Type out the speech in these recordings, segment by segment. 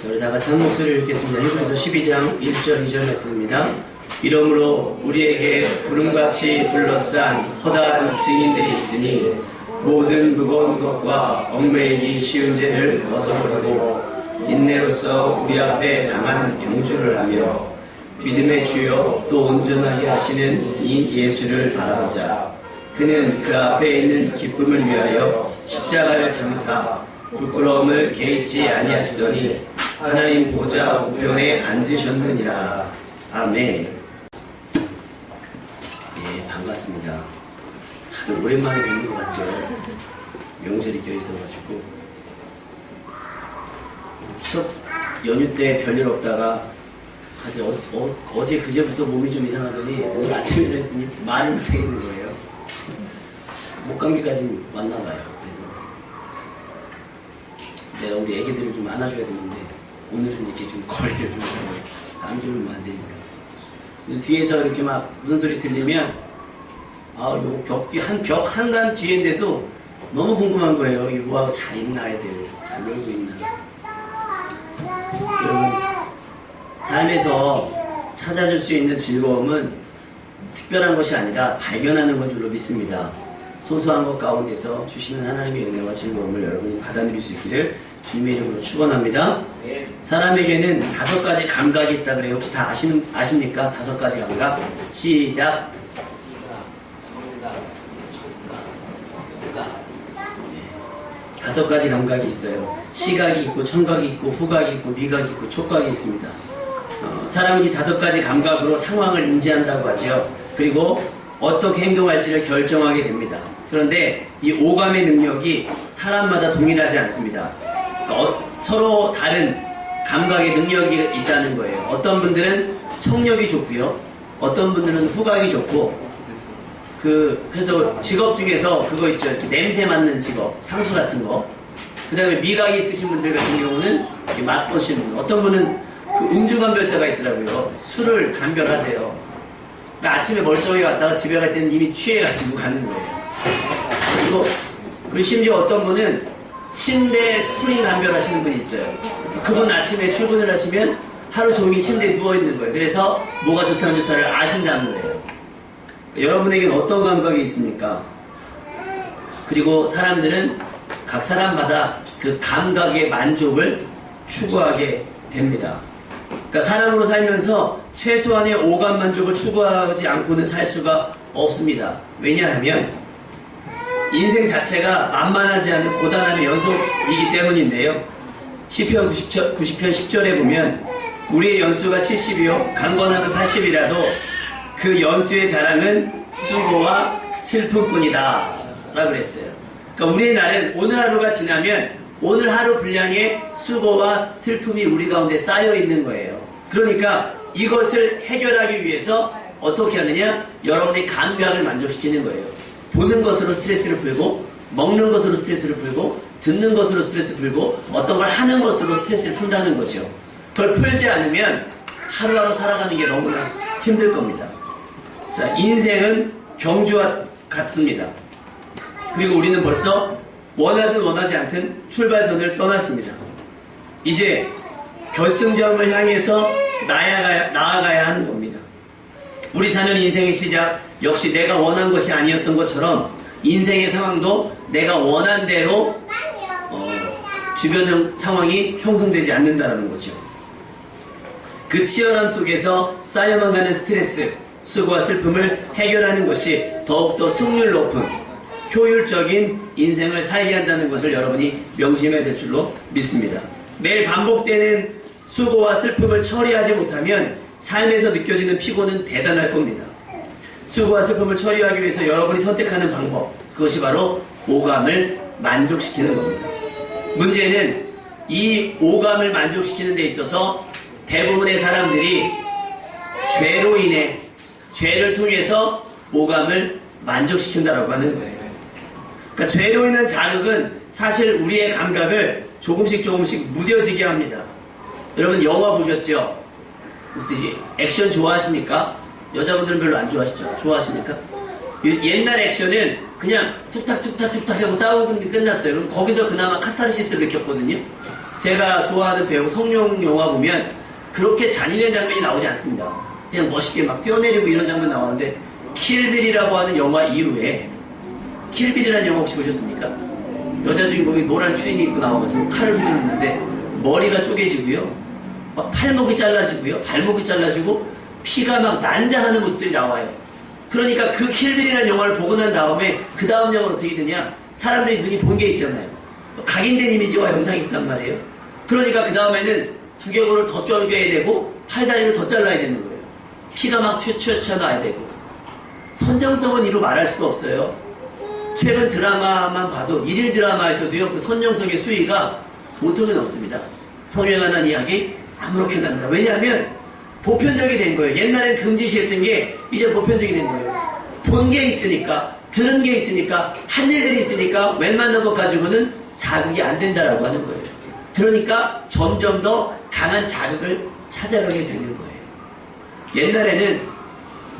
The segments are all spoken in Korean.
자, 우리 다 같이 한 목소리를 읽겠습니다. 히브리서 12장 1절 2절 말씀입니다. 이러므로 우리에게 구름같이 둘러싼 허다한 증인들이 있으니 모든 무거운 것과 얽매이기 쉬운 죄를 벗어버리고 인내로서 우리 앞에 당한 경주를 하며 믿음의 주여 또 온전하게 하시는 이 예수를 바라보자. 그는 그 앞에 있는 기쁨을 위하여 십자가를 장사 부끄러움을 개의치 아니하시더니 하나님 보좌 우편에 앉으셨느니라. 아멘. 예, 반갑습니다. 다들 오랜만에 뵙는 것 같죠? 명절이 껴있어가지고. 추석 연휴 때 별일 없다가 아주 어, 어, 제 그제부터 몸이 좀 이상하더니 오늘 아침에는 말을 못하겠는 거예요. 목감기까지 왔나 봐요. 그래서 내가 우리 애기들을 좀 안아줘야 되는데 오늘은 이렇게 좀 거리를 좀 오면 안 되니까. 뒤에서 이렇게 막 무슨 소리 들리면 아, 벽뒤 한 벽 한단 뒤인데도 너무 궁금한 거예요. 이게 뭐하고 잘 있나 애들 잘 놀고 있나. 여러분 삶에서 찾아줄 수 있는 즐거움은 특별한 것이 아니라 발견하는 것 줄로 믿습니다. 소소한 것 가운데서 주시는 하나님의 은혜와 즐거움을 여러분이 받아들일 수 있기를 주님의 이름으로 축원합니다. 사람에게는 다섯 가지 감각이 있다 그래요. 혹시 다 아시는 아십니까? 다섯 가지 감각. 시작. 다섯 가지 감각이 있어요. 시각이 있고 청각이 있고 후각이 있고 미각이 있고 촉각이 있습니다. 어, 사람은 이 다섯 가지 감각으로 상황을 인지한다고 하죠. 그리고 어떻게 행동할지를 결정하게 됩니다. 그런데 이 오감의 능력이 사람마다 동일하지 않습니다. 어, 서로 다른 감각의 능력이 있다는 거예요. 어떤 분들은 청력이 좋고요. 어떤 분들은 후각이 좋고 그 그래서 직업 중에서 그거 있죠. 냄새 맡는 직업, 향수 같은 거. 그다음에 미각이 있으신 분들 같은 경우는 이렇게 맛보시는 분. 어떤 분은 그 음주 감별사가 있더라고요. 술을 감별하세요. 아침에 멀쩡히 왔다가 집에 갈 때는 이미 취해가지고 가는 거예요. 그리고 그리고 심지어 어떤 분은 침대 스프링 감별 하시는 분이 있어요. 그분 아침에 출근을 하시면 하루 종일 침대에 누워 있는 거예요. 그래서 뭐가 좋다 안 좋다를 아신다는 거예요. 여러분에게는 어떤 감각이 있습니까? 그리고 사람들은 각 사람마다 그 감각의 만족을 추구하게 됩니다. 그러니까 사람으로 살면서 최소한의 오감 만족을 추구하지 않고는 살 수가 없습니다. 왜냐하면 인생 자체가 만만하지 않은 고단함의 연속이기 때문인데요. 시편 90편, 90편 10절에 보면 우리의 연수가 70이요 강건함은 80이라도 그 연수의 자랑은 수고와 슬픔뿐이다 라고 그랬어요. 그러니까 우리의 날은 오늘 하루가 지나면 오늘 하루 분량의 수고와 슬픔이 우리 가운데 쌓여 있는 거예요. 그러니까 이것을 해결하기 위해서 어떻게 하느냐? 여러분의 감각을 만족시키는 거예요. 보는 것으로 스트레스를 풀고, 먹는 것으로 스트레스를 풀고, 듣는 것으로 스트레스를 풀고, 어떤 걸 하는 것으로 스트레스를 푼다는 거죠. 그걸 풀지 않으면 하루하루 살아가는 게 너무나 힘들 겁니다. 자, 인생은 경주와 같습니다. 그리고 우리는 벌써 원하든 원하지 않든 출발선을 떠났습니다. 이제 결승점을 향해서 나아가야, 나아가야 하는 겁니다. 우리 사는 인생의 시작 역시 내가 원한 것이 아니었던 것처럼 인생의 상황도 내가 원한 대로 어, 주변 상황이 형성되지 않는다는 거죠. 그 치열함 속에서 쌓여만 가는 스트레스, 수고와 슬픔을 해결하는 것이 더욱더 승률 높은 효율적인 인생을 살게 한다는 것을 여러분이 명심해야 될 줄로 믿습니다. 매일 반복되는 수고와 슬픔을 처리하지 못하면 삶에서 느껴지는 피곤은 대단할 겁니다. 수고와 슬픔을 처리하기 위해서 여러분이 선택하는 방법, 그것이 바로 오감을 만족시키는 겁니다. 문제는 이 오감을 만족시키는 데 있어서 대부분의 사람들이 죄로 인해 죄를 통해서 오감을 만족시킨다라고 하는 거예요. 그러니까 죄로 인한 자극은 사실 우리의 감각을 조금씩 조금씩 무뎌지게 합니다. 여러분 영화 보셨죠? 혹시 액션 좋아하십니까? 여자분들은 별로 안 좋아하시죠? 좋아하십니까? 옛날 액션은 그냥 툭탁 툭탁 툭탁 하고 싸우고 끝났어요. 그럼 거기서 그나마 카타르시스를 느꼈거든요. 제가 좋아하는 배우 성룡 영화 보면 그렇게 잔인한 장면이 나오지 않습니다. 그냥 멋있게 막 뛰어내리고 이런 장면 나오는데 킬빌이라고 하는 영화 이후에 킬빌이라는 영화 혹시 보셨습니까? 여자 주인공이 노란 추리닝 입고 나와가지고 칼을 휘두르는데 머리가 쪼개지고요. 막 팔목이 잘라지고요. 발목이 잘라지고 피가 막 난자하는 모습들이 나와요. 그러니까 그 킬빌이라는 영화를 보고 난 다음에 그 다음 영화는 어떻게 되냐? 사람들이 눈이 본 게 있잖아요. 각인된 이미지와 영상이 있단 말이에요. 그러니까 그 다음에는 두개골을 더 쪼개야 되고 팔다리를 더 잘라야 되는 거예요. 피가 막 튀어나와야 되고 선정성은 이루 말할 수가 없어요. 최근 드라마만 봐도 일일 드라마에서도요 그 선정성의 수위가 보통은 없습니다. 성에 관한 이야기 아무렇게나 합니다. 왜냐하면 보편적이 된 거예요. 옛날엔 금지시했던 게 이제 보편적이 된 거예요. 본 게 있으니까 들은 게 있으니까 한 일들이 있으니까 웬만한 것 가지고는 자극이 안 된다라고 하는 거예요. 그러니까 점점 더 강한 자극을 찾아가게 되는 거예요. 옛날에는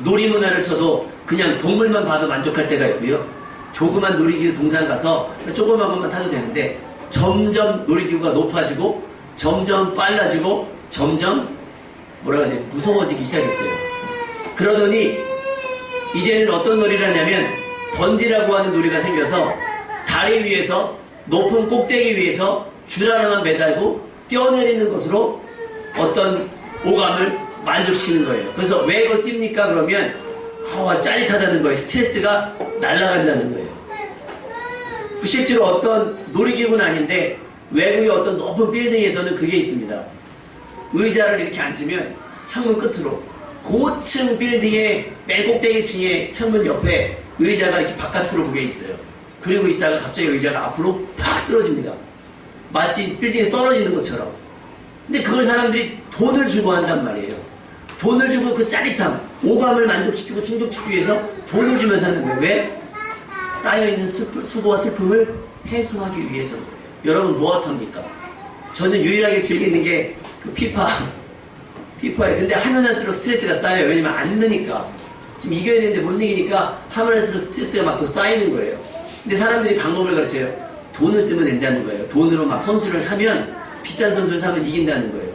놀이문화를 쳐도 그냥 동물만 봐도 만족할 때가 있고요. 조그만 놀이기구 동산 가서 조그만 것만 타도 되는데 점점 놀이기구가 높아지고 점점 빨라지고 점점 뭐라 그래야 돼 무서워지기 시작했어요. 그러더니 이제는 어떤 놀이를 하냐면 번지라고 하는 놀이가 생겨서 다리 위에서 높은 꼭대기 위에서 줄 하나만 매달고 뛰어내리는 것으로 어떤 오감을 만족시키는 거예요. 그래서 왜 그걸 띱니까? 그러면 아, 짜릿하다는 거예요. 스트레스가 날아간다는 거예요. 실제로 어떤 놀이기구는 아닌데 외국의 어떤 높은 빌딩에서는 그게 있습니다. 의자를 이렇게 앉으면 창문 끝으로 고층 빌딩의 맨 꼭대기 층의 창문 옆에 의자가 이렇게 바깥으로 보게 있어요. 그리고 있다가 갑자기 의자가 앞으로 팍 쓰러집니다. 마치 빌딩에 떨어지는 것처럼. 근데 그걸 사람들이 돈을 주고 한단 말이에요. 돈을 주고 그 짜릿함, 오감을 만족시키고 충족시키기 위해서 돈을 주면서 하는 거예요. 왜? 쌓여있는 슬프, 수고와 슬픔을 해소하기 위해서. 여러분 무엇합니까? 저는 유일하게 즐기는 게 그 피파. 피파예요. 근데 하면 할수록 스트레스가 쌓여요. 왜냐면 안 느니까. 좀 이겨야 되는데 못 이기니까 하면 할수록 스트레스가 막 더 쌓이는 거예요. 근데 사람들이 방법을 가르쳐요. 돈을 쓰면 된다는 거예요. 돈으로 막 선수를 사면 비싼 선수를 사면 이긴다는 거예요.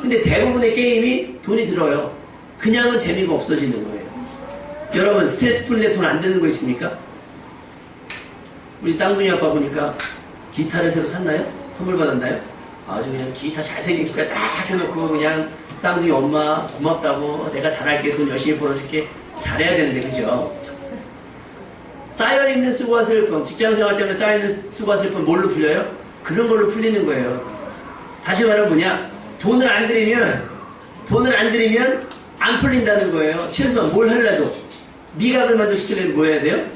근데 대부분의 게임이 돈이 들어요. 그냥은 재미가 없어지는 거예요. 여러분 스트레스 풀리는데 돈 안 드는 거 있습니까? 우리 쌍둥이 아빠 보니까 기타를 새로 샀나요? 선물 받았나요? 아주 그냥 기타 잘생긴 기타 딱 해놓고 그냥 쌍둥이 엄마 고맙다고 내가 잘할게 돈 열심히 벌어줄게 잘해야 되는데 그죠? 쌓여있는 수고와 슬픔 직장생활 때문에 쌓여있는 수고와 슬픔 뭘로 풀려요? 그런 걸로 풀리는 거예요 다시 말하면 뭐냐 돈을 안 들이면 돈을 안 들이면 안 풀린다는 거예요 최소한 뭘 하려도 미각을 만족시키려면 뭐 해야 돼요?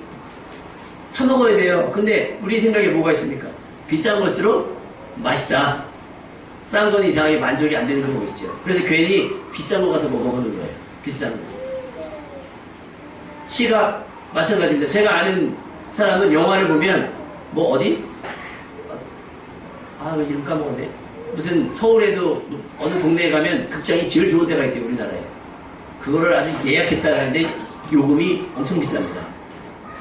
사 먹어야 돼요 근데 우리 생각에 뭐가 있습니까? 비싼 걸수록 맛있다 싼 건 이상하게 만족이 안 되는 경우가 있죠. 그래서 괜히 비싼 거 가서 먹어보는 거예요. 비싼 거. 시각 마찬가지입니다. 제가 아는 사람은 영화를 보면 뭐 어디? 아 이름 까먹었네. 무슨 서울에도 어느 동네에 가면 극장이 제일 좋은 데가 있대요 우리나라에. 그거를 아주 예약했다 하는데 요금이 엄청 비쌉니다.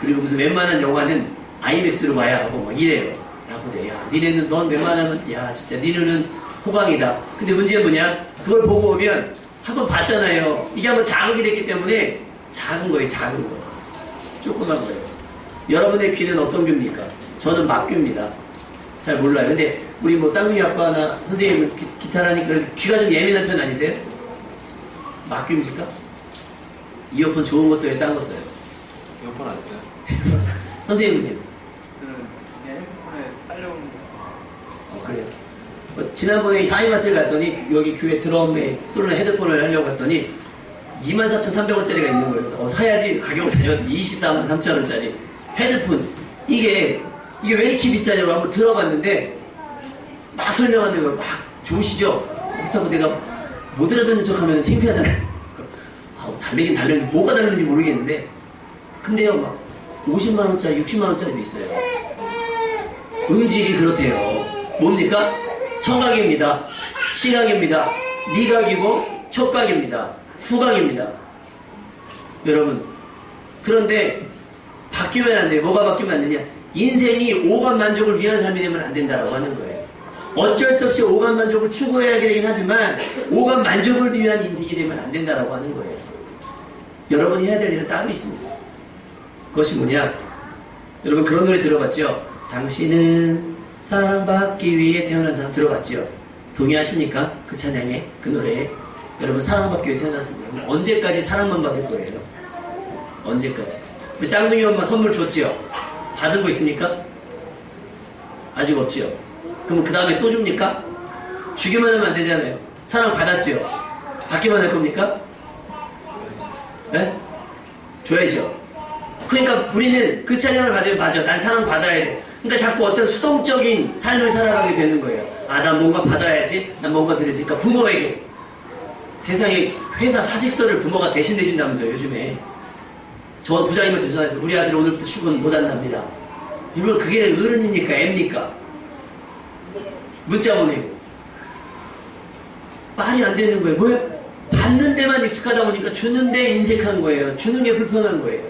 그리고 무슨 웬만한 영화는 아이맥스로 봐야 하고 막 이래요. 니네는 넌 웬만하면 야 진짜 니네는 호강이다. 근데 문제는 뭐냐? 그걸 보고 오면 한번 봤잖아요. 이게 한번 자극이 됐기 때문에 작은 거예요, 작은 거. 조그만 거예요. 여러분의 귀는 어떤 귀입니까? 저는 막귀입니다. 잘 몰라요. 근데 우리 뭐 쌍둥이 아빠나 선생님 기, 기타라니까 귀가 좀 예민한 편 아니세요? 막귀입니까? 이어폰 좋은 거 써요, 싼 거 써요? 이어폰 안 써요? 선생님은요? 저는 그냥 핸드폰에 딸려오는 거. 어, 그래요. 어, 지난번에 하이마트를 갔더니 여기 교회 드럼에 쏠는 헤드폰을 하려고 했더니 24,300원짜리가 있는 거예요. 어, 사야지 가격을 다셨더니 24만 3천원짜리 헤드폰. 이게 이게 왜 이렇게 비싸냐고 한번 들어봤는데 막 설명하는 거예요. 막 좋으시죠? 그렇다고 내가 못 알아듣는 척 하면 창피하잖아요. 아우 달리긴 달렸는데 뭐가 다른지 모르겠는데 근데요 막 50만원짜리 60만원짜리도 있어요. 음질이 그렇대요. 뭡니까? 청각입니다. 시각입니다. 미각이고 촉각입니다. 후각입니다. 여러분, 그런데 바뀌면 안 돼요. 뭐가 바뀌면 안 되냐? 인생이 오감 만족을 위한 삶이 되면 안 된다라고 하는 거예요. 어쩔 수 없이 오감 만족을 추구해야 되긴 하지만 오감 만족을 위한 인생이 되면 안 된다라고 하는 거예요. 여러분이 해야 될 일은 따로 있습니다. 그것이 뭐냐? 여러분 그런 노래 들어봤죠? 당신은 사랑받기 위해 태어난 사람 들어봤죠? 동의하십니까? 그 찬양에 그 노래에 여러분 사랑받기 위해 태어났습니다. 언제까지 사랑만 받을 거예요? 언제까지? 우리 쌍둥이 엄마 선물 줬지요? 받은 거 있습니까? 아직 없지요? 그럼 그 다음에 또 줍니까? 주기만 하면 안 되잖아요. 사랑 받았지요? 받기만 할 겁니까? 네? 줘야죠. 그러니까 우리는 그 찬양을 받으면 맞아. 난 사랑 받아야 돼. 그러니까 자꾸 어떤 수동적인 삶을 살아가게 되는 거예요. 아, 난 뭔가 받아야지. 난 뭔가 드려야지. 그러니까 부모에게 세상에 회사 사직서를 부모가 대신 내준다면서요, 요즘에. 저 부장님한테 전화해서 우리 아들 오늘부터 출근 못 한답니다. 이걸 그게 어른입니까? 애입니까? 문자 보내고. 말이 안 되는 거예요. 뭐예요? 받는 데만 익숙하다 보니까 주는 데 인색한 거예요. 주는 게 불편한 거예요.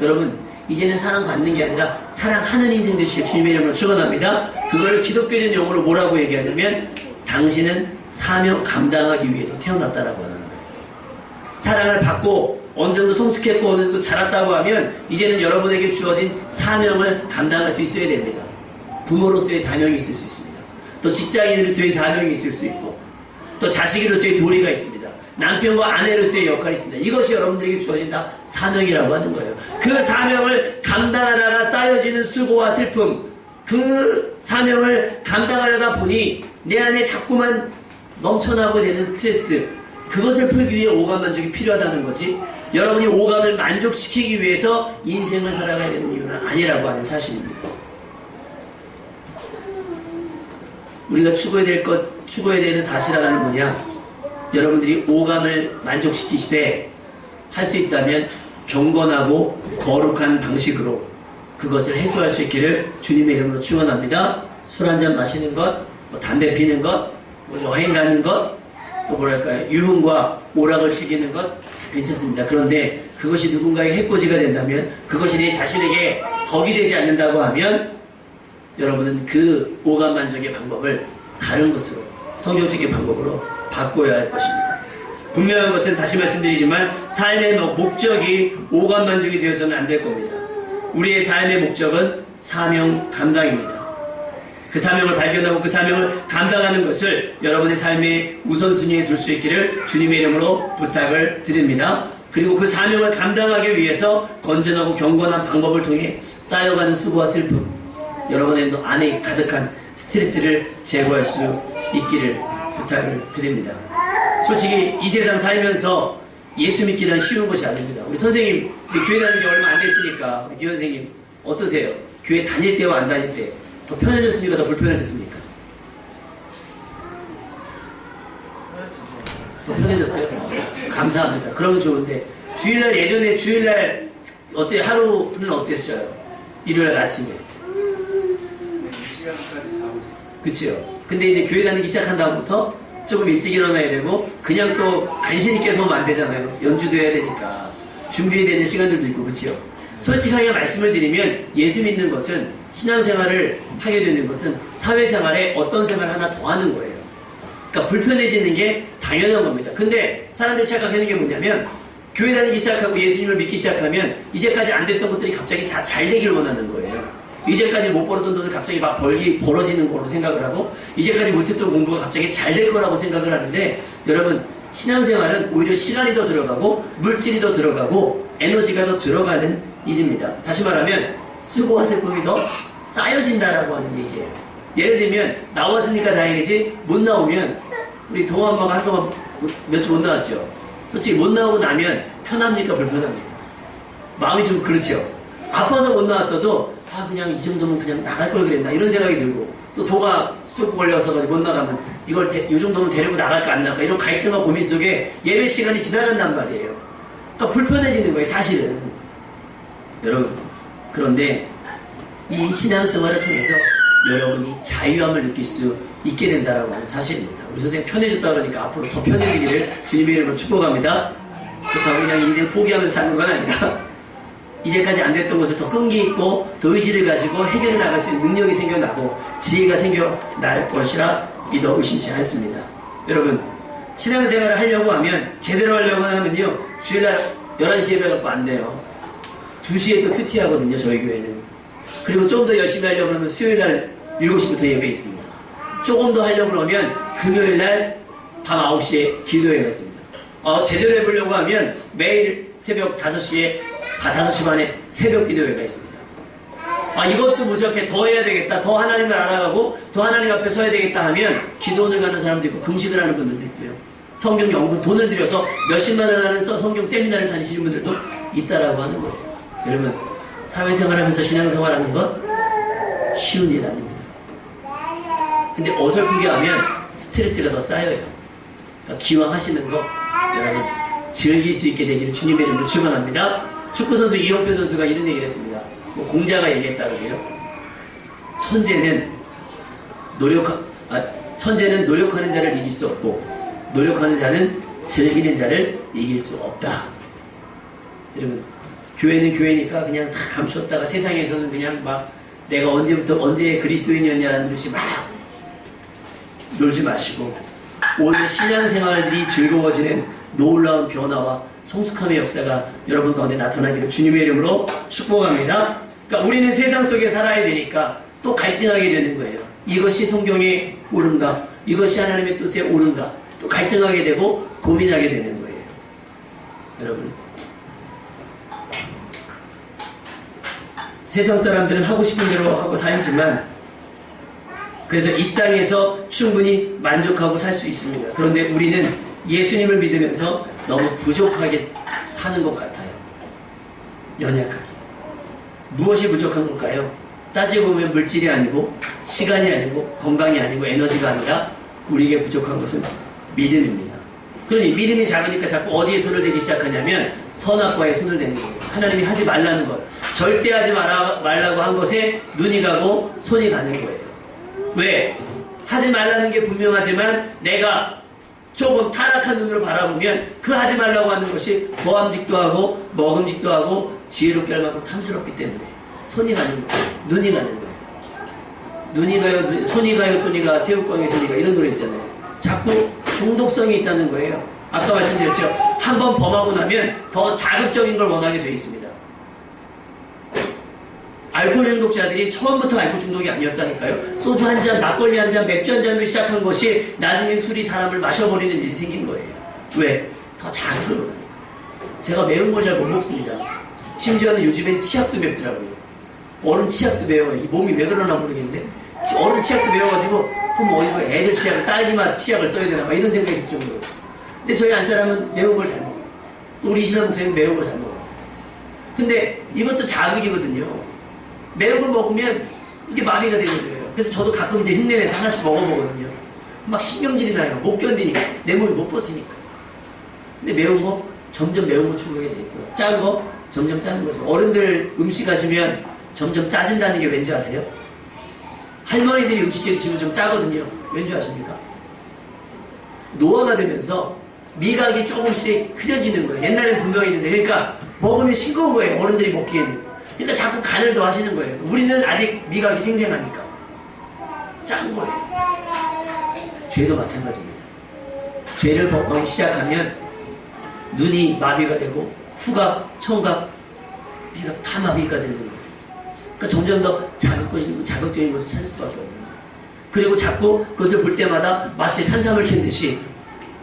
여러분, 이제는 사랑받는 게 아니라 사랑하는 인생 되시길 주님의 이름으로 축원합니다. 그걸 기독교적 용어로 뭐라고 얘기하냐면 당신은 사명 감당하기 위해도 태어났다라고 하는 거예요. 사랑을 받고 어느 정도 성숙했고 어느 정도 자랐다고 하면 이제는 여러분에게 주어진 사명을 감당할 수 있어야 됩니다. 부모로서의 사명이 있을 수 있습니다. 또 직장인으로서의 사명이 있을 수 있고 또 자식으로서의 도리가 있습니다. 남편과 아내로서의 역할이 있습니다. 이것이 여러분들에게 주어진 다 사명이라고 하는 거예요. 그 사명을 감당하다가 쌓여지는 수고와 슬픔, 그 사명을 감당하려다 보니 내 안에 자꾸만 넘쳐나고 되는 스트레스, 그것을 풀기 위해 오감 만족이 필요하다는 거지. 여러분이 오감을 만족시키기 위해서 인생을 살아가야 되는 이유는 아니라고 하는 사실입니다. 우리가 추구해야 될 것, 추구해야 되는 사실 하나는 뭐냐? 여러분들이 오감을 만족시키시되 할 수 있다면 경건하고 거룩한 방식으로 그것을 해소할 수 있기를 주님의 이름으로 축원합니다. 술 한 잔 마시는 것, 뭐 담배 피는 것, 뭐 여행 가는 것, 또 뭐랄까요 유흥과 오락을 즐기는 것 괜찮습니다. 그런데 그것이 누군가의 해코지가 된다면 그것이 내 자신에게 덕이 되지 않는다고 하면 여러분은 그 오감 만족의 방법을 다른 것으로 성경적인 방법으로 바꿔야 할 것입니다. 분명한 것은 다시 말씀드리지만 삶의 목- 목적이 오감 만족이 되어서는 안 될 겁니다. 우리의 삶의 목적은 사명 감당입니다. 그 사명을 발견하고 그 사명을 감당하는 것을 여러분의 삶의 우선순위에 둘 수 있기를 주님의 이름으로 부탁을 드립니다. 그리고 그 사명을 감당하기 위해서 건전하고 경건한 방법을 통해 쌓여가는 수고와 슬픔, 여러분의 안에 가득한 스트레스를 제거할 수 있기를 부탁을 드립니다. 솔직히 이 세상 살면서 예수 믿기는 쉬운 것이 아닙니다. 우리 선생님 이제 교회 다닌 지 얼마 안 됐으니까 우리 기호 선생님 어떠세요? 교회 다닐 때와 안 다닐 때 더 편해졌습니까? 더 불편해졌습니까? 더 편해졌어요? 감사합니다. 그러면 좋은데 주일날 예전에 주일날 어때 하루는 어땠어요? 일요일 아침에. 그치요? 근데 이제 교회 다니기 시작한 다음부터 조금 일찍 일어나야 되고 그냥 또 간신히 있게 서면 안 되잖아요. 연주도 해야 되니까 준비해야 되는 시간들도 있고 그치요? 솔직하게 말씀을 드리면 예수 믿는 것은 신앙생활을 하게 되는 것은 사회생활에 어떤 생활 하나 더 하는 거예요. 그러니까 불편해지는 게 당연한 겁니다. 근데 사람들이 착각하는 게 뭐냐면 교회 다니기 시작하고 예수님을 믿기 시작하면 이제까지 안 됐던 것들이 갑자기 다 잘 되기를 원하는 거예요. 이제까지 못 벌었던 돈을 갑자기 막 벌기 벌어지는 걸로 생각을 하고 이제까지 못했던 공부가 갑자기 잘 될 거라고 생각을 하는데 여러분 신앙생활은 오히려 시간이 더 들어가고 물질이 더 들어가고 에너지가 더 들어가는 일입니다. 다시 말하면 수고와 슬픔이 더 쌓여진다라고 하는 얘기예요. 예를 들면 나왔으니까 다행이지 못 나오면 우리 동호 엄마가 한동안 며칠 못 나왔죠. 솔직히 못 나오고 나면 편합니까 불편합니까? 마음이 좀 그렇죠. 아파서 못 나왔어도 아 그냥 이 정도면 그냥 나갈 걸 그랬나 이런 생각이 들고 또 도가 쑥 걸려서 가지고 못 나가면 이걸 데- 이 정도면 데리고 나갈까 안 나갈까 이런 갈등과 고민 속에 예배 시간이 지나간단 말이에요. 그러니까 불편해지는 거예요 사실은. 여러분 그런데 이 신앙생활을 통해서 여러분이 자유함을 느낄 수 있게 된다라고 하는 사실입니다. 우리 선생님 편해졌다 그러니까 앞으로 더 편해지기를 주님의 이름으로 축복합니다. 그렇다고 그냥 인생 포기하면서 사는 건 아니라 이제까지 안 됐던 것을 더 끈기 있고 더 의지를 가지고 해결해 나갈 수 있는 능력이 생겨나고 지혜가 생겨날 것이라 믿어 의심치 않습니다. 여러분 신앙생활을 하려고 하면 제대로 하려고 하면요 주일날 11시에 예배 갖고 안 돼요. 2시에 또 큐티 하거든요 저희 교회는. 그리고 좀 더 열심히 하려고 하면 수요일날 7시부터 예배 있습니다. 조금 더 하려고 그러면 금요일날 밤 9시에 기도회가 있습니다. 어, 제대로 해보려고 하면 매일 새벽 5시에, 5시 반에 새벽 기도회가 있습니다. 아, 이것도 무지하게 더 해야 되겠다. 더 하나님을 알아가고 더 하나님 앞에 서야 되겠다 하면 기도원을 가는 사람도 있고 금식을 하는 분들도 있고요. 성경 연구 돈을 들여서 몇십만 원 하는 서- 성경 세미나를 다니시는 분들도 있다라고 하는 거예요. 여러분, 사회생활 하면서 신앙생활 하는 건 쉬운 일 아닙니다. 근데 어설프게 하면 스트레스가 더 쌓여요. 그러니까 기왕 하시는 거 여러분 즐길 수 있게 되기를 주님의 이름으로 축원합니다. 축구 선수 이호표 선수가 이런 얘기를 했습니다. 뭐 공자가 얘기했다 그래요. 천재는 노력 아, 천재는 노력하는 자를 이길 수 없고 노력하는 자는 즐기는 자를 이길 수 없다. 여러분 교회는 교회니까 그냥 다 감추었다가 세상에서는 그냥 막 내가 언제부터 언제 그리스도인이었냐라는 듯이 막 놀지 마시고 오늘 신앙생활들이 즐거워지는 놀라운 변화와 성숙함의 역사가 여러분 가운데 나타나기를 주님의 이름으로 축복합니다. 그러니까 우리는 세상 속에 살아야 되니까 또 갈등하게 되는 거예요. 이것이 성경에 옳은가? 이것이 하나님의 뜻에 옳은가? 또 갈등하게 되고 고민하게 되는 거예요. 여러분 세상 사람들은 하고 싶은 대로 하고 살지만 그래서 이 땅에서 충분히 만족하고 살 수 있습니다. 그런데 우리는 예수님을 믿으면서 너무 부족하게 사는 것 같아요. 연약하게. 무엇이 부족한 걸까요? 따지고 보면 물질이 아니고 시간이 아니고 건강이 아니고 에너지가 아니라 우리에게 부족한 것은 믿음입니다. 그러니 믿음이 작으니까 자꾸 어디에 손을 대기 시작하냐면 선악과에 손을 대는 거예요. 하나님이 하지 말라는 것. 절대 하지 말아, 말라고 한 것에 눈이 가고 손이 가는 거예요. 왜? 하지 말라는 게 분명하지만 내가 조금 타락한 눈으로 바라보면 그 하지 말라고 하는 것이 보암직도 하고 먹음직도 하고 지혜롭게 할 만큼 탐스럽기 때문에 손이 가는 거예요. 눈이 가는 거예요. 눈이 가요, 눈- 손이 가요, 손이 가, 새우깡에 손이 가 이런 노래 있잖아요. 자꾸 중독성이 있다는 거예요. 아까 말씀드렸죠. 한번 범하고 나면 더 자극적인 걸 원하게 돼 있습니다. 알코올 중독자들이 처음부터 알코올 중독이 아니었다니까요. 소주 한 잔, 막걸리 한 잔, 맥주 한 잔으로 시작한 것이 나중에 술이 사람을 마셔버리는 일이 생긴 거예요. 왜? 더 자극을 원하니까. 제가 매운 걸 잘 못 먹습니다. 심지어는 요즘엔 치약도 맵더라고요. 어른 치약도 매워요. 이 몸이 왜 그러나 모르겠는데. 어른 치약도 매워가지고, 그럼 뭐 이거 애들 치약을, 딸기맛 치약을 써야 되나, 막 이런 생각이 들 정도로. 근데 저희 안 사람은 매운 걸 잘 먹어요. 또 우리 신한 목사님 매운 걸 잘 먹어요. 근데 이것도 자극이거든요. 매운 걸 먹으면 이게 마비가 되는 거예요. 그래서 저도 가끔 이제 흉내내서 하나씩 먹어보거든요. 막 신경질이 나요. 못 견디니까. 내 몸이 못 버티니까. 근데 매운 거 점점 매운 거 추구하게 되고 짠 거 점점 짜는 거죠. 어른들 음식 하시면 점점 짜진다는 게 왠지 아세요? 할머니들이 음식 해 주시면 좀 짜거든요. 왠지 아십니까? 노화가 되면서 미각이 조금씩 흐려지는 거예요. 옛날엔 분명히 있는데 그러니까 먹으면 싱거운 거예요. 어른들이 먹기에는. 그러니까 자꾸 간을 더 하시는 거예요. 우리는 아직 미각이 생생하니까. 짠 거예요. 죄도 마찬가지입니다. 죄를 범하기 시작하면 눈이 마비가 되고 후각, 청각, 미각 다 마비가 되는 거예요. 그러니까 점점 더 자극적인, 자극적인 것을 찾을 수밖에 없는 거예요. 그리고 자꾸 그것을 볼 때마다 마치 산삼을 캔 듯이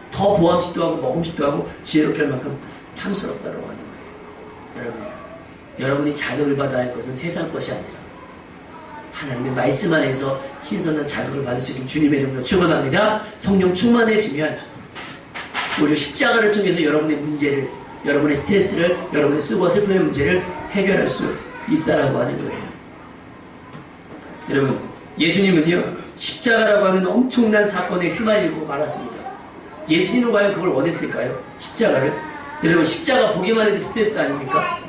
더 보암식도 하고 먹음식도 하고 지혜롭게 할 만큼 탐스럽다고 하는 거예요. 여러분, 여러분이 자극을 받아야 할 것은 세상 것이 아니라 하나님의 말씀 안에서 신선한 자극을 받을 수 있는 주님의 이름으로 축원합니다. 성령 충만해지면 오히려 십자가를 통해서 여러분의 문제를, 여러분의 스트레스를, 여러분의 수고와 슬픔의 문제를 해결할 수 있다라고 하는 거예요. 여러분, 예수님은요, 십자가라고 하는 엄청난 사건에 휘말리고 말았습니다. 예수님은 과연 그걸 원했을까요? 십자가를? 여러분, 십자가 보기만 해도 스트레스 아닙니까?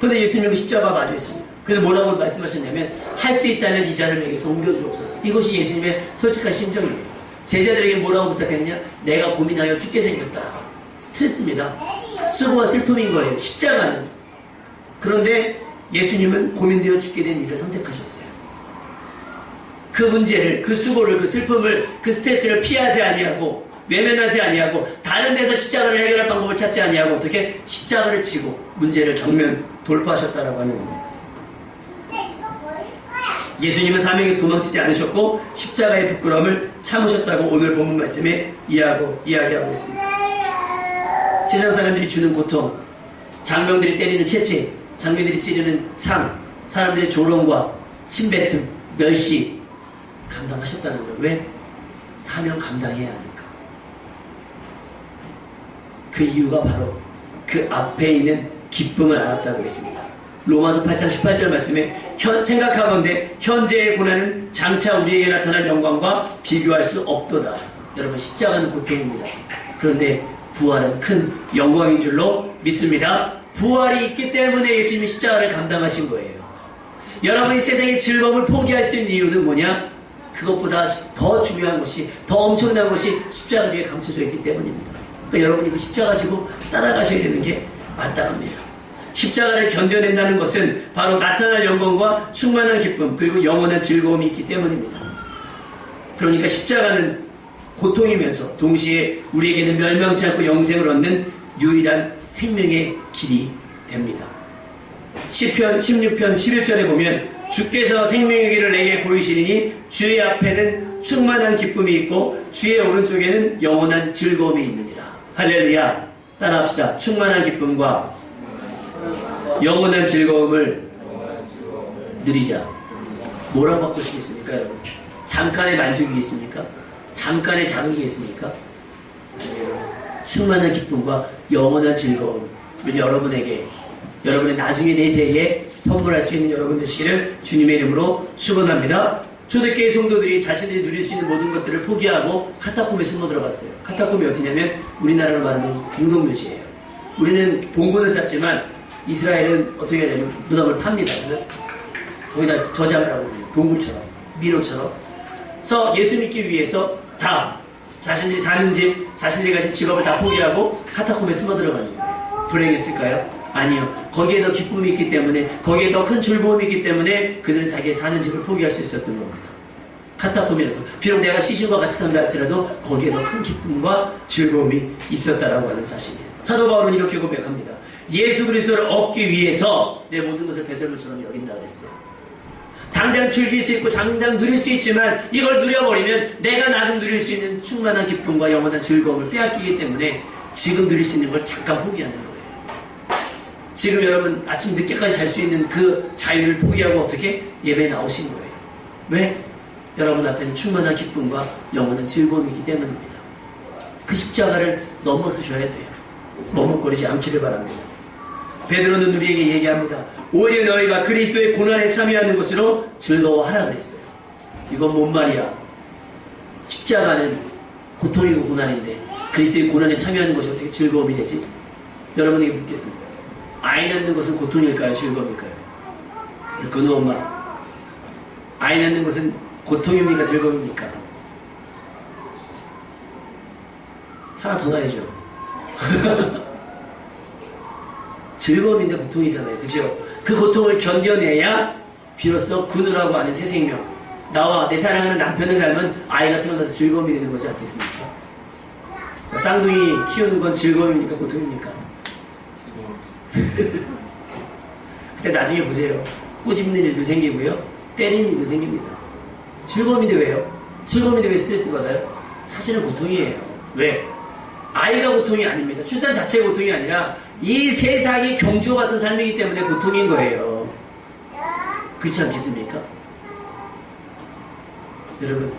근데 예수님은 그 십자가 마주했습니다. 그래서 뭐라고 말씀하셨냐면, 할 수 있다면 이 잔을 내게서 옮겨주옵소서. 이것이 예수님의 솔직한 심정이에요. 제자들에게 뭐라고 부탁했느냐? 내가 고민하여 죽게 생겼다. 스트레스입니다. 수고와 슬픔인 거예요. 십자가는. 그런데 예수님은 고민되어 죽게 된 일을 선택하셨어요. 그 문제를, 그 수고를, 그 슬픔을, 그 스트레스를 피하지 아니하고 외면하지 아니하고 다른 데서 십자가를 해결할 방법을 찾지 아니하고 어떻게 십자가를 지고 문제를 정면 돌파하셨다라고 하는 겁니다. 예수님은 사명에서 도망치지 않으셨고 십자가의 부끄러움을 참으셨다고 오늘 본문 말씀에 이야기하고, 이야기하고 있습니다. 세상 사람들이 주는 고통, 장병들이 때리는 채찍, 장병들이 찌르는 창, 사람들의 조롱과 침뱉음, 멸시 감당하셨다는 걸 왜? 사명 감당해야 하니까. 그 이유가 바로 그 앞에 있는 기쁨을 알았다고 했습니다. 로마서 8장 18절 말씀에 현, 생각하건대 현재의 고난은 장차 우리에게 나타날 영광과 비교할 수 없도다. 여러분 십자가는 고통입니다. 그런데 부활은 큰 영광인 줄로 믿습니다. 부활이 있기 때문에 예수님이 십자가를 감당하신 거예요. 여러분이 세상의 즐거움을 포기할 수 있는 이유는 뭐냐? 그것보다 더 중요한 것이, 더 엄청난 것이 십자가 뒤에 감춰져 있기 때문입니다. 그러니까 여러분이 그 십자가 지고 따라가셔야 되는 게 마땅합니다. 십자가를 견뎌낸다는 것은 바로 나타날 영광과 충만한 기쁨, 그리고 영원한 즐거움이 있기 때문입니다. 그러니까 십자가는 고통이면서 동시에 우리에게는 멸망치 않고 영생을 얻는 유일한 생명의 길이 됩니다. 시편 16편 11절에 보면 주께서 생명의 길을 내게 보이시니 주의 앞에는 충만한 기쁨이 있고 주의 오른쪽에는 영원한 즐거움이 있느니라. 할렐루야. 따라합시다. 충만한 기쁨과 영원한 즐거움을 누리자. 뭐라고 받고 싶겠습니까, 여러분? 잠깐의 만족이 있습니까? 잠깐의 자극이 있습니까? 충만한 기쁨과 영원한 즐거움을 여러분에게 여러분의 나중의 내세에 선물할 수 있는 여러분 되시기를 주님의 이름으로 축원합니다. 초대교회 성도들이 자신들이 누릴 수 있는 모든 것들을 포기하고 카타콤에 숨어 들어갔어요. 카타콤이 어디냐면 우리나라로 말하면 공동묘지예요. 우리는 봉건을 쌓지만 이스라엘은 어떻게 하냐면 무덤을 팝니다. 거기다 저장을 있는 동굴처럼 미로처럼. 그래서 예수 믿기 위해서 다 자신들이 사는 집, 자신들이 가진 직업을 다 포기하고 카타콤에 숨어 들어가는 거예요. 불행했을까요? 아니요. 거기에 더 기쁨이 있기 때문에, 거기에 더 큰 즐거움이 있기 때문에 그들은 자기의 사는 집을 포기할 수 있었던 겁니다. 카타콤이라도. 비록 내가 시신과 같이 산다 할지라도 거기에 더 큰 기쁨과 즐거움이 있었다라고 하는 사실이에요. 사도 바울은 이렇게 고백합니다. 예수 그리스도를 얻기 위해서 내 모든 것을 배설물처럼 여긴다 그랬어요. 당장 즐길 수 있고 당장 누릴 수 있지만 이걸 누려버리면 내가 나도 누릴 수 있는 충만한 기쁨과 영원한 즐거움을 빼앗기기 때문에 지금 누릴 수 있는 걸 잠깐 포기하는 거예요. 지금 여러분 아침 늦게까지 잘 수 있는 그 자유를 포기하고 어떻게 예배에 나오신 거예요. 왜? 여러분 앞에는 충만한 기쁨과 영원한 즐거움이기 때문입니다. 그 십자가를 넘어서셔야 돼요. 머뭇거리지 않기를 바랍니다. 베드로는 우리에게 얘기합니다. 오히려 너희가 그리스도의 고난에 참여하는 것으로 즐거워하라 그랬어요. 이건 뭔 말이야? 십자가는 고통이고 고난인데 그리스도의 고난에 참여하는 것이 어떻게 즐거움이 되지? 여러분에게 묻겠습니다. 아이 낳는 것은 고통일까요? 즐거움일까요? 근우 엄마. 아이 낳는 것은 고통입니까? 즐거움입니까? 하나 더 나야죠. 즐거움인데 고통이잖아요. 그죠? 그 고통을 견뎌내야 비로소 그누라고 하는 새 생명. 나와 내 사랑하는 남편을 닮은 아이가 태어나서 즐거움이 되는 거지 않겠습니까? 자, 쌍둥이 키우는 건 즐거움입니까? 고통입니까? 근데 나중에 보세요. 꼬집는 일도 생기고요. 때리는 일도 생깁니다. 즐거움인데 왜요? 즐거움인데 왜 스트레스 받아요? 사실은 고통이에요. 왜? 아이가 고통이 아닙니다. 출산 자체가 고통이 아니라 이 세상이 경주와 같은 삶이기 때문에 고통인 거예요. 그렇지 않겠습니까? 여러분,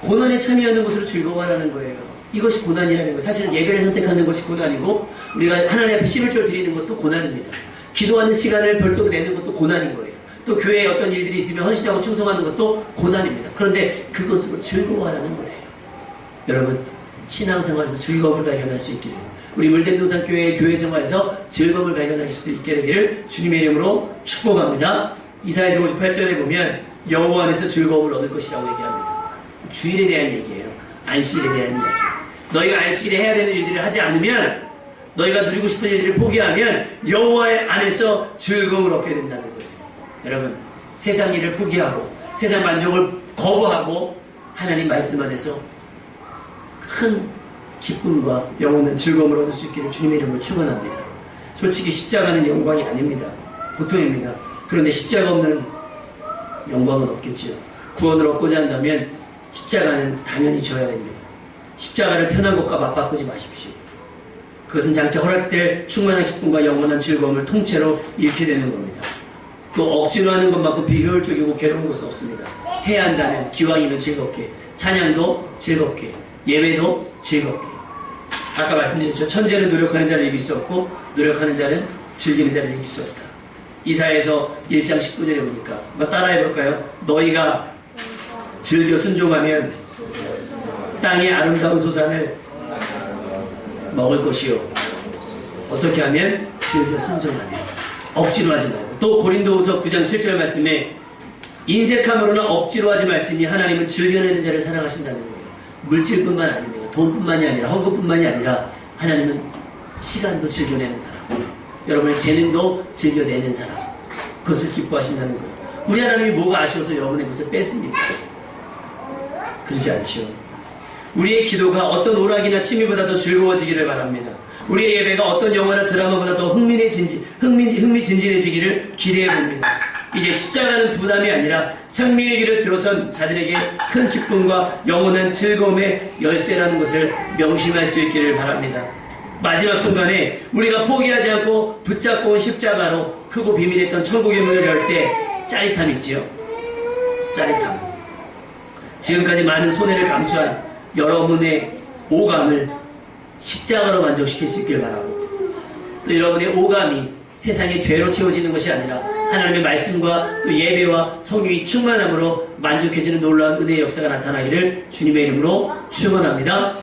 고난에 참여하는 것으로 즐거워하라는 거예요. 이것이 고난이라는 거예요. 사실은 예배를 선택하는 것이 고난이고, 우리가 하나님 앞에 11절 드리는 것도 고난입니다. 기도하는 시간을 별도로 내는 것도 고난인 거예요. 또 교회에 어떤 일들이 있으면 헌신하고 충성하는 것도 고난입니다. 그런데 그것으로 즐거워하라는 거예요. 여러분, 신앙생활에서 즐거움을 발견할 수 있기를 우리 물대동산 교회의 교회 생활에서 즐거움을 발견할 수 있게 되기를 주님의 이름으로 축복합니다. 이사야서 58절에 보면 여호와 안에서 즐거움을 얻을 것이라고 얘기합니다. 주일에 대한 얘기예요. 안식일에 대한 이야기. 너희가 안식일에 해야 되는 일들을 하지 않으면 너희가 누리고 싶은 일들을 포기하면 여호와의 안에서 즐거움을 얻게 된다는 거예요. 여러분 세상 일을 포기하고 세상 만족을 거부하고 하나님 말씀 안에서 큰 기쁨과 영원한 즐거움을 얻을 수 있기를 주님의 이름으로 축원합니다. 솔직히 십자가는 영광이 아닙니다. 고통입니다. 그런데 십자가 없는 영광은 없겠지요. 구원을 얻고자 한다면 십자가는 당연히 져야 됩니다. 십자가를 편한 것과 맞바꾸지 마십시오. 그것은 장차 허락될 충만한 기쁨과 영원한 즐거움을 통째로 잃게 되는 겁니다. 또 억지로 하는 것만큼 비효율적이고 괴로운 것은 없습니다. 해야 한다면 기왕이면 즐겁게, 찬양도 즐겁게, 예배도 즐겁게. 아까 말씀드렸죠. 천재는 노력하는 자를 이길 수 없고 노력하는 자는 즐기는 자를 이길 수 없다. 이사에서 1장 19절에 보니까 한번 따라해 볼까요? 너희가 즐겨 순종하면 땅의 아름다운 소산을 먹을 것이요. 어떻게 하면 즐겨 순종하면 억지로 하지 말고 또 고린도후서 9장 7절 말씀에 인색함으로는 억지로 하지 말지니 하나님은 즐겨내는 자를 사랑하신다는 거예요. 물질뿐만 아닙니다. 돈뿐만이 아니라 헌금뿐만이 아니라 하나님은 시간도 즐겨내는 사람, 여러분의 재능도 즐겨내는 사람, 그것을 기뻐하신다는 거예요. 우리 하나님이 뭐가 아쉬워서 여러분의 것을 뺐습니까? 그러지 않지요. 우리의 기도가 어떤 오락이나 취미보다 더 즐거워지기를 바랍니다. 우리의 예배가 어떤 영화나 드라마보다 더 흥미진진, 흥미, 흥미진진해지기를 기대해 봅니다. 이제 십자가는 부담이 아니라 생명의 길을 들어선 자들에게 큰 기쁨과 영원한 즐거움의 열쇠라는 것을 명심할 수 있기를 바랍니다. 마지막 순간에 우리가 포기하지 않고 붙잡고 온 십자가로 크고 비밀했던 천국의 문을 열 때 짜릿함 있지요. 짜릿함. 지금까지 많은 손해를 감수한 여러분의 오감을 십자가로 만족시킬 수 있길 바라고 또 여러분의 오감이 세상의 죄로 채워지는 것이 아니라 하나님의 말씀과 또 예배와 성령이 충만함으로 만족해지는 놀라운 은혜의 역사가 나타나기를 주님의 이름으로 축원합니다.